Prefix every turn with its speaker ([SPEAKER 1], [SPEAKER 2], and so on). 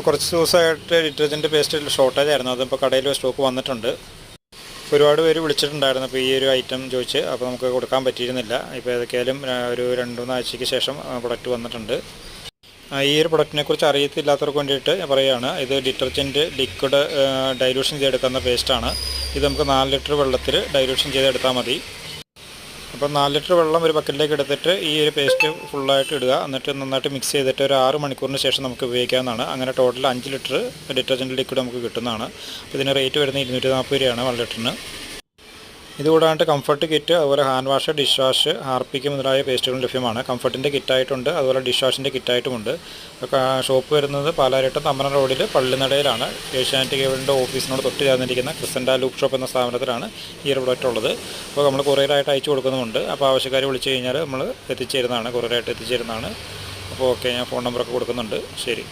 [SPEAKER 1] കുറച്ച് ദിവസമായിട്ട് detergent paste shortage ആയിരുന്നു. അതിപ്പോൾ കടയിൽ സ്റ്റോക്ക് വന്നിട്ടുണ്ട്. ഒരുപാട് പേര് വിളിച്ചിട്ടുണ്ടായിരുന്നു. അപ്പോൾ ഈ ഒരു ഐറ്റം ചോദിച്ച് അപ്പോൾ നമുക്ക് കൊടുക്കാൻ പറ്റിയിരുന്നില്ല. ഇപ്പോൾ ഏതൊക്കെയാലും ഒരു രണ്ട് മൂന്ന് ആഴ്ചയ്ക്ക് ശേഷം പ്രൊഡക്റ്റ് വന്നിട്ടുണ്ട്. ഈ ഒരു പ്രൊഡക്റ്റിനെ കുറിച്ച് അറിയത്തില്ലാത്തവർക്ക് വേണ്ടിയിട്ട് ഞാൻ പറയുകയാണ്. ഇത് ഡിറ്റർജന്റ് ലിക്വിഡ് ഡൈലൂഷൻ ചെയ്തെടുക്കുന്ന പേസ്റ്റാണ് ഇത് നമുക്ക് നാല് ലിറ്റർ വെള്ളത്തിൽ ഡൈലൂഷൻ ചെയ്തെടുത്താൽ മതി. അപ്പോൾ നാല് ലിറ്റർ വെള്ളം ഒരു ബക്കറ്റിലേക്ക് എടുത്തിട്ട് ഈ ഒരു പേസ്റ്റ് ഫുള്ളായിട്ട് ഇടുക. എന്നിട്ട് നന്നായിട്ട് മിക്സ് ചെയ്തിട്ട് ഒരു ആറ് മണിക്കൂറിന് ശേഷം നമുക്ക് ഉപയോഗിക്കാവുന്നതാണ്. അങ്ങനെ ടോട്ടൽ അഞ്ച് ലിറ്റർ ഡിറ്റർജന്റ് ലിക്വിഡ് നമുക്ക് കിട്ടുന്നതാണ്. ഇതിന് റേറ്റ് വരുന്നത് ഇരുന്നൂറ്റി നാൽപ്പത് രൂപയാണ് വൺ ലിറ്ററിന്. ഇതുകൂടാണ്ട് കംഫർട്ട് കിറ്റ് അതുപോലെ hand wash dish wash Harpic മുതലായ പേസ്റ്റുകളും ലഭ്യമാണ്. കംഫർട്ടിന്റെ കിറ്റായിട്ടുണ്ട് അതുപോലെ ഡിഷ് വാഷിന്റെ കിറ്റായിട്ടുമുണ്ട് ഷോപ്പ് വരുന്നത് പാലാരിട്ടം തമ്മന റോഡിൽ പള്ളിനടയിലാണ്. ഏഷ്യാനെറ്റ് കേബിളിന്റെ ഓഫീസിനോട് തൊട്ട് ചേർന്നിരിക്കുന്ന ക്രിസൻഡ ലൂപ്പ് ഷോപ്പ് എന്ന സ്ഥാപനത്തിലാണ് ഈ ഒരു പ്രൊഡക്റ്റ് ഉള്ളത്. അപ്പോൾ നമ്മൾ കൊറിയറായിട്ട് അയച്ചു കൊടുക്കുന്നുമുണ്ട്. അപ്പോൾ ആവശ്യക്കാർ വിളിച്ചു കഴിഞ്ഞാൽ നമ്മൾ എത്തിച്ചേരുന്നതാണ് കൊറിയറായിട്ട് എത്തിച്ചേരുന്നതാണ്. അപ്പോൾ ഓക്കെ ഞാൻ ഫോൺ നമ്പറൊക്കെ കൊടുക്കുന്നുണ്ട്. ശരി.